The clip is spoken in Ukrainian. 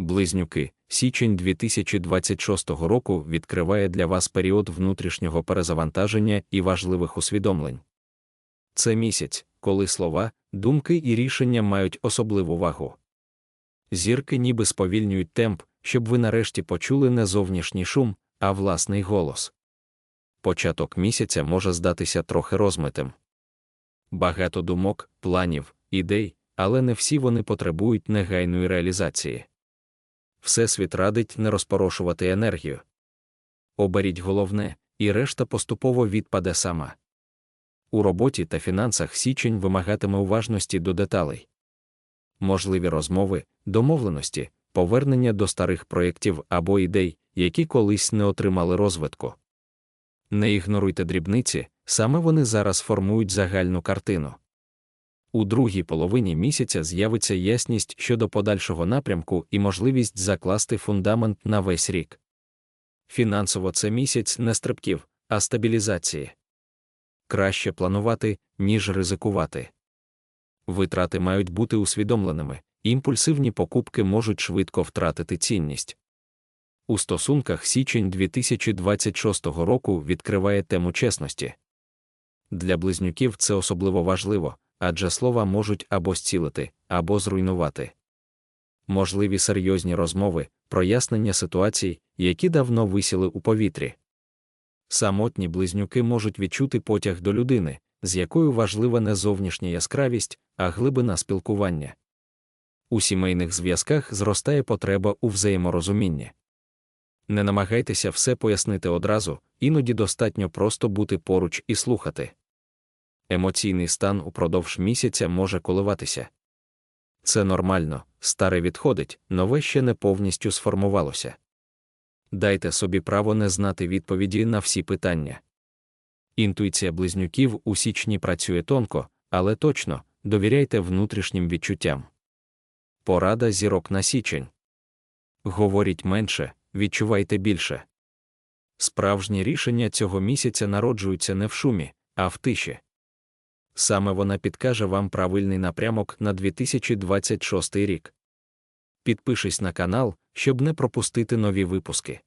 Близнюки, січень 2026 року відкриває для вас період внутрішнього перезавантаження і важливих усвідомлень. Це місяць, коли слова, думки і рішення мають особливу вагу. Зірки ніби сповільнюють темп, щоб ви нарешті почули не зовнішній шум, а власний голос. Початок місяця може здатися трохи розмитим. Багато думок, планів, ідей, але не всі вони потребують негайної реалізації. Всесвіт радить не розпорошувати енергію. Оберіть головне, і решта поступово відпаде сама. У роботі та фінансах січень вимагатиме уважності до деталей. Можливі розмови, домовленості, повернення до старих проєктів або ідей, які колись не отримали розвитку. Не ігноруйте дрібниці, саме вони зараз формують загальну картину. У другій половині місяця з'явиться ясність щодо подальшого напрямку і можливість закласти фундамент на весь рік. Фінансово це місяць не стрибків, а стабілізації. Краще планувати, ніж ризикувати. Витрати мають бути усвідомленими, імпульсивні покупки можуть швидко втратити цінність. У стосунках січень 2026 року відкриває тему чесності. Для близнюків це особливо важливо, адже слова можуть або зцілити, або зруйнувати. Можливі серйозні розмови, прояснення ситуацій, які давно висіли у повітрі. Самотні близнюки можуть відчути потяг до людини, з якою важлива не зовнішня яскравість, а глибина спілкування. У сімейних зв'язках зростає потреба у взаєморозумінні. Не намагайтеся все пояснити одразу, іноді достатньо просто бути поруч і слухати. Емоційний стан упродовж місяця може коливатися. Це нормально, старе відходить, нове ще не повністю сформувалося. Дайте собі право не знати відповіді на всі питання. Інтуїція близнюків у січні працює тонко, але точно довіряйте внутрішнім відчуттям. Порада зірок на січень. Говоріть менше, відчувайте більше. Справжні рішення цього місяця народжуються не в шумі, а в тиші. Саме вона підкаже вам правильний напрямок на 2026 рік. Підпишись на канал, щоб не пропустити нові випуски.